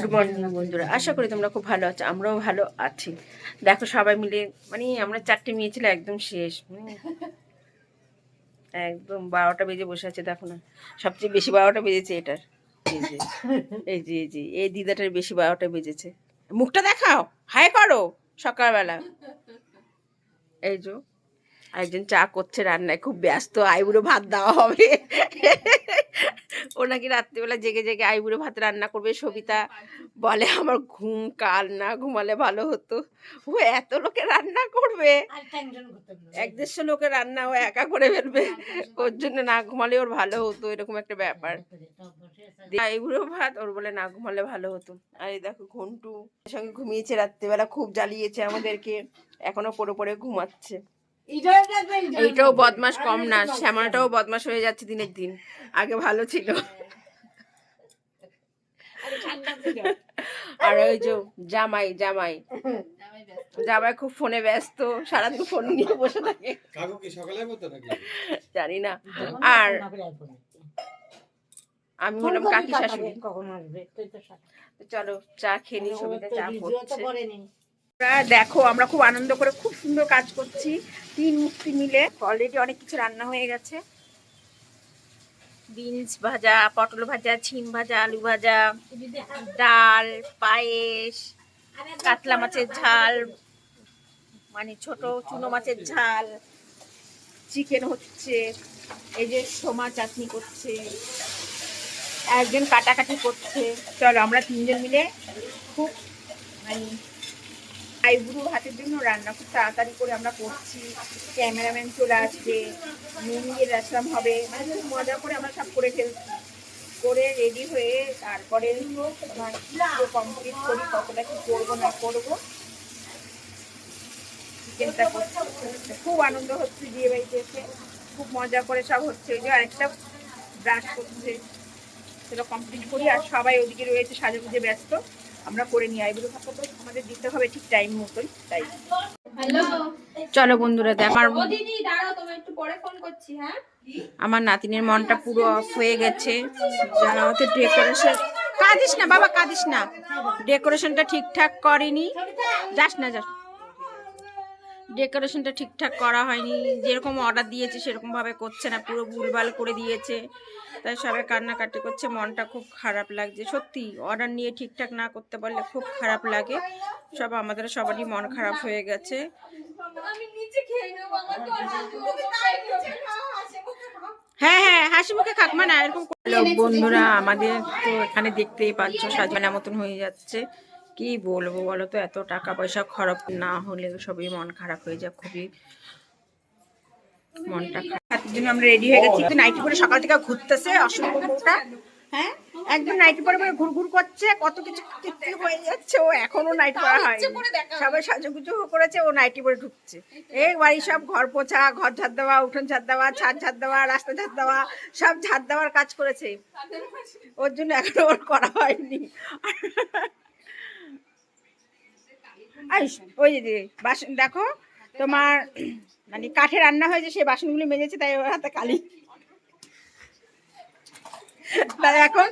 Good morning বন্ধুরা। আশা করি তোমরা খুব ভালো আছো আমরাও ভালো আছি। দেখো সবাই মিলে মানে আমরা চারটে মেয়ে ছিল একদম শেষ। একদম বারোটা বেজে বসে আছে দেখো না। সবচেয়ে বেশি বারোটা বেজেছে এটার। এই যে এই যে এই যে এই দিদাটার বেশি বারোটা বেজেছে। মুখটা দেখাও হাই করো সকালবেলা। এই যে। একজন চা করছে রান্নায় খুব ব্যস্ত আইবুড়ো ভাত দেওয়া হবে। ও নাকি রাত্রিবেলা জেগে জেগে আইবুড়ো ভাত রান্না করবে সবিতা বলে আমার ঘুম কাল না ঘুমালে ভালো হতো। ও এত লোকে রান্না করবে। এক দেড়শো লোকে রান্না ও একা করে ফেলবে। ওর জন্য না ঘুমালে ওর ভালো হতো এরকম একটা ব্যাপার। আইবুড়ো ভাত ওর বলে না ঘুমালে ভালো হতো। আর এই দেখো ঘন্টু সঙ্গে ঘুমিয়েছে রাত্রিবেলা খুব জ্বালিয়েছে আমাদেরকে এখনও পড়ে পড়ে ঘুমাচ্ছে। এইটাও বদমাস কম না শ্যামলাটাও বদমাস হয়ে যাচ্ছে দিনের দিন। আগে ভালো ছিল। আর ওই যে জামাই জামাই। জামাই খুব ফোনে ব্যস্ত সারাদিন ফোন নিয়ে বসে থাকে। জানি না। আর আমি হলাম কাকি শাশুড়ি। চলো চা খেয়ে নিই সবিতা চা দেখো আমরা খুব আনন্দ করে খুব সুন্দর কাজ করছি। তিন মুক্তি মিলে অলরেডি অনেক কিছু রান্না হয়ে গেছে। বিনস ভাজা, পটল ভাজা ছিম ভাজা, আলু ভাজা, ডাল, পায়েস, কাতলা মাছের ঝাল মানে ছোট চুনো মাছের ঝাল চিকেন হচ্ছে, এই যে সোমা চাটনি করছে, একজন কাটাকাটি করছে। চলো আমরা তিনজন মিলে খুব মানে আইবুড়ো হাতের জন্য রান্না খুব তাড়াতাড়ি করে আমরা করছি। ক্যামেরাম্যান চলে আসবে মেনিয়ে আসলাম হবে। মানে খুব মজা করে আমরা সব করে ফেলছি করে রেডি হয়ে তারপরে কমপ্লিট করি, কতটা কি করব, না করব। চিকেনটা করছি খুব আনন্দ হচ্ছে বিয়ে বাড়িতে এসে। খুব মজা করে সব হচ্ছে। ওই যে আরেকটা ব্রাশ করছে, সেটা কমপ্লিট করি। আর সবাই ওদিকে রয়েছে, সাজুগুজে ব্যস্ত। আমরা করে নিই আইবুড়ো ভাতটা তো আমাদের দিতে হবে ঠিক টাইম মতোই তাই। হ্যালো চলো বন্ধুরা দেখো আমার ও দিদি দাঁড়াও তোমার একটু পরে ফোন করছি হ্যাঁ? আমার নাতিনের মনটা পুরো অফ হয়ে গেছে। যারা হতে ডেকোরেশন কাঁদিস না বাবা কাঁদিস না। ডেকোরেশনটা ঠিকঠাক করেনি। যাস না যাস। ডেকোরেশনটা ঠিকঠাক করা হয়নি। যেরকম অর্ডার দিয়েছে সেরকমভাবে করছে না। পুরো ভুলভাল করে দিয়েছে। তাই সবাই কান্নাকাটি করছে। মনটা খুব খারাপ লাগছে। সত্যি অর্ডার নিয়ে ঠিকঠাক না করতে পারলে খুব খারাপ লাগে। সব আমাদের সবারই মন খারাপ হয়ে গেছে। হ্যাঁ হ্যাঁ হাসি মুখে খাক। না এরকম বন্ধুরা আমাদের তো এখানে দেখতেই পাচ্ছ সাজানা মতন হয়ে যাচ্ছে। কি বলব বলো তো এত টাকা পয়সা খরচ না হলে সবই মন খারাপ হয়ে যায় খুবই মনটা খারাপ। জন্য আমরা রেডি হয়ে গেছি। একটু নাইটি পরে সকাল থেকে ঘুরতেছে অসম্ভব বউটা হ্যাঁ? একদম নাইটি পরে পরে ঘুর ঘুর করছে কত কিছু কীর্তি হয়ে যাচ্ছে ও এখনও নাইটি পরা হয়নি। সবাই সাজুগুজু করেছে ও নাইটি পরে ঢুকছে। এই বাড়ি সব ঘর পোছা ঘর ঝাড় দেওয়া উঠোন ঝাড় দেওয়া ছাদ ঝাড় দেওয়া রাস্তা ঝাড় দেওয়া সব ঝাড় দেওয়ার কাজ করেছে। ওর জন্য এখনও ওর করা হয়নি। ওই যে বাসন, দেখো, তোমার মানে কাঠে রান্না হয়েছে সেই বাসনগুলি মেজেছে, তাই ওর হাতে কালি। তাই এখন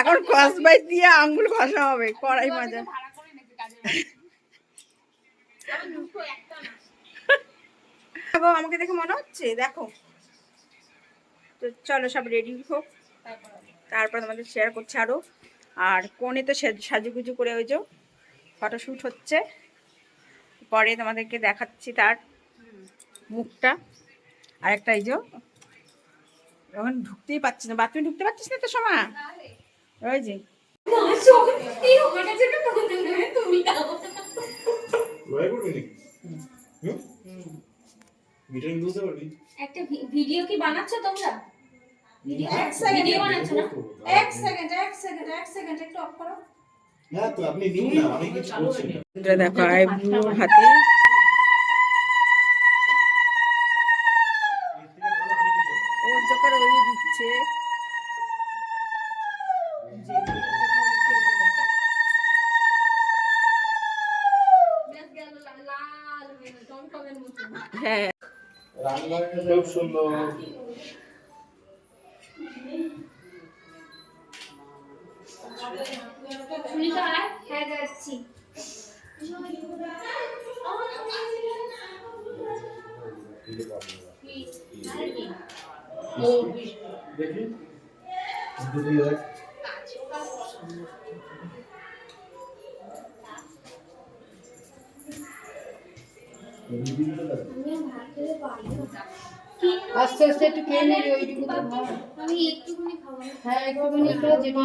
এখন ক্রস বাইট দিয়ে আঙ্গুল ঘষা হবে, কড়াই মাজা আমাকে দেখে মনে হচ্ছে, দেখো। তো চলো, সব রেডি হোক। তারপর তোমাদের শেয়ার করছে আরও। আর কোণে তো সাজুগুজু করে ওই যে ফটোশ্যুট হচ্ছে। পরে তোমাদেরকে দেখাচ্ছি তার মুখটা। আর একটা এই যে এখন ঢুকতেই পাচ্ছিস না। বাথরুমে ঢুকতে পারছিস না তো সময় ওই যে। একটা ভিডিও কি বানাচ্ছো তোমরা? ভিডিও ভিডিও বানাচ্ছ না? এক সেকেন্ড এক সেকেন্ড এক সেকেন্ড একটু অফ করো। দেখো আইব্রু হাতে। ওর জোকার ওই দিচ্ছে। ব্যাস গেল লা- লাল হয়ে হ্যাঁ। খুব সুন্দর যাচ্ছি। দেখি। আস্তে আস্তে একটু খেয়ে নিবি ওইটুকু। আমি একটুখানি খাব। হ্যাঁ একটুখানি খাও যে মা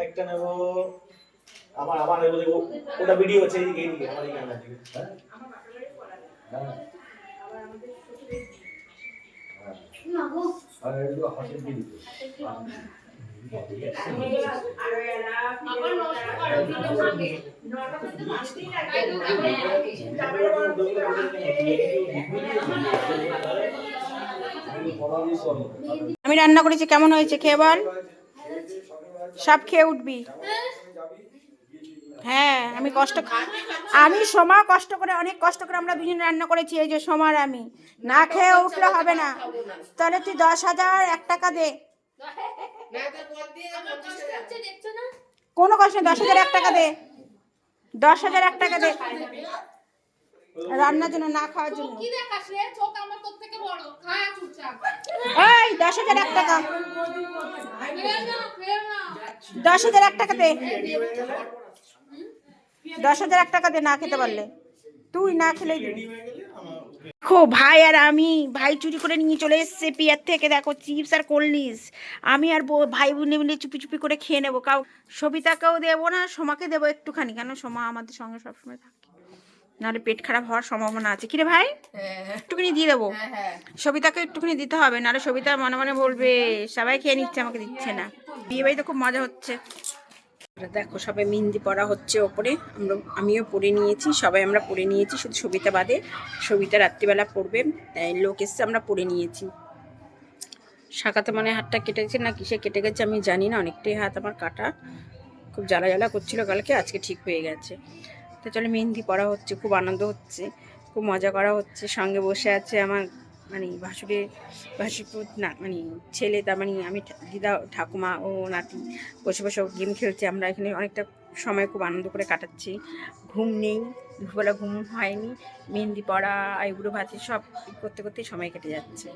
একটা নেব আমার আমার নেব দেখো ওটা ভিডিও আছে এইদিকে এইদিকে আমার এই ক্যামেরা দিকে আমি রান্না করেছি, কেমন হয়েছে? খেয়ে বল। সব খেয়ে উঠবি। হ্যাঁ আমি কষ্ট আমি সোমা কষ্ট করে, অনেক কষ্ট করে আমরা দুজন রান্না করেছি, এই যে সোমার আমি। না খেয়ে উঠলে হবে না। তাহলে তুই দশ হাজার এক টাকা দে। কোনো কষ্ট নেই দশ হাজার এক টাকা দে। দশ হাজার এক টাকা দে। রান্নার জন্য না খাওয়ার জন্য। এই দশ হাজার এক টাকা। দশ হাজার এক টাকা দে। দশ হাজার এক টাকা দে না খেতে পারলে। তুই না খেলেই দিবি। দেখো ভাই আর আমি ভাই চুরি করে নিয়ে চলে এসছে পিয়ার থেকে। দেখো চিপস আর কোল্ড আমি আর ভাই বোনে মিলে চুপি চুপি করে খেয়ে নেব। কাউ সবিতাকেও দেবো না সোমাকে দেবো একটুখানি। কেন সোমা আমাদের সঙ্গে সবসময় থাকে। নাহলে পেট খারাপ হওয়ার সম্ভাবনা আছে। কিরে ভাই? একটুখানি দিয়ে দেবো। সবিতাকে একটুখানি দিতে হবে নাহলে সবিতা মনে মনে বলবে সবাই খেয়ে নিচ্ছে আমাকে দিচ্ছে না। বিয়ে বাড়িতে খুব মজা হচ্ছে। দেখো, সবাই মেহেন্দি পড়া হচ্ছে ওপরে। আমরা, আমিও পরে নিয়েছি, সবাই আমরা পরে নিয়েছি, শুধু সবিতা বাদে। সবিতা রাত্রিবেলা তাই লোক এসছে, আমরা পরে নিয়েছি। শাখাতে মানে হাতটা কেটে গেছে না কিসে কেটে গেছে, আমি জানি না, অনেকটাই হাত আমার কাটা। খুব জ্বালা জ্বালা করছিল কালকে আজকে ঠিক হয়ে গেছে। তো চলো, মেহেন্দি পড়া হচ্ছে, খুব আনন্দ হচ্ছে, খুব মজা করা হচ্ছে, সঙ্গে বসে আছে আমার মানে ভাসুরের ভাসুরপুর না মানে ছেলে, তার মানে আমি দিদা, ঠাকুমা ও নাতি বসে বসে গেম খেলছে। আমরা এখানে অনেকটা সময় খুব আনন্দ করে কাটাচ্ছি। ঘুম নেই, দুপুরবেলা ঘুম হয়নি, মেহেন্দি পড়া আইবুড়ো ভাতি সব করতে করতে সময় কেটে যাচ্ছে।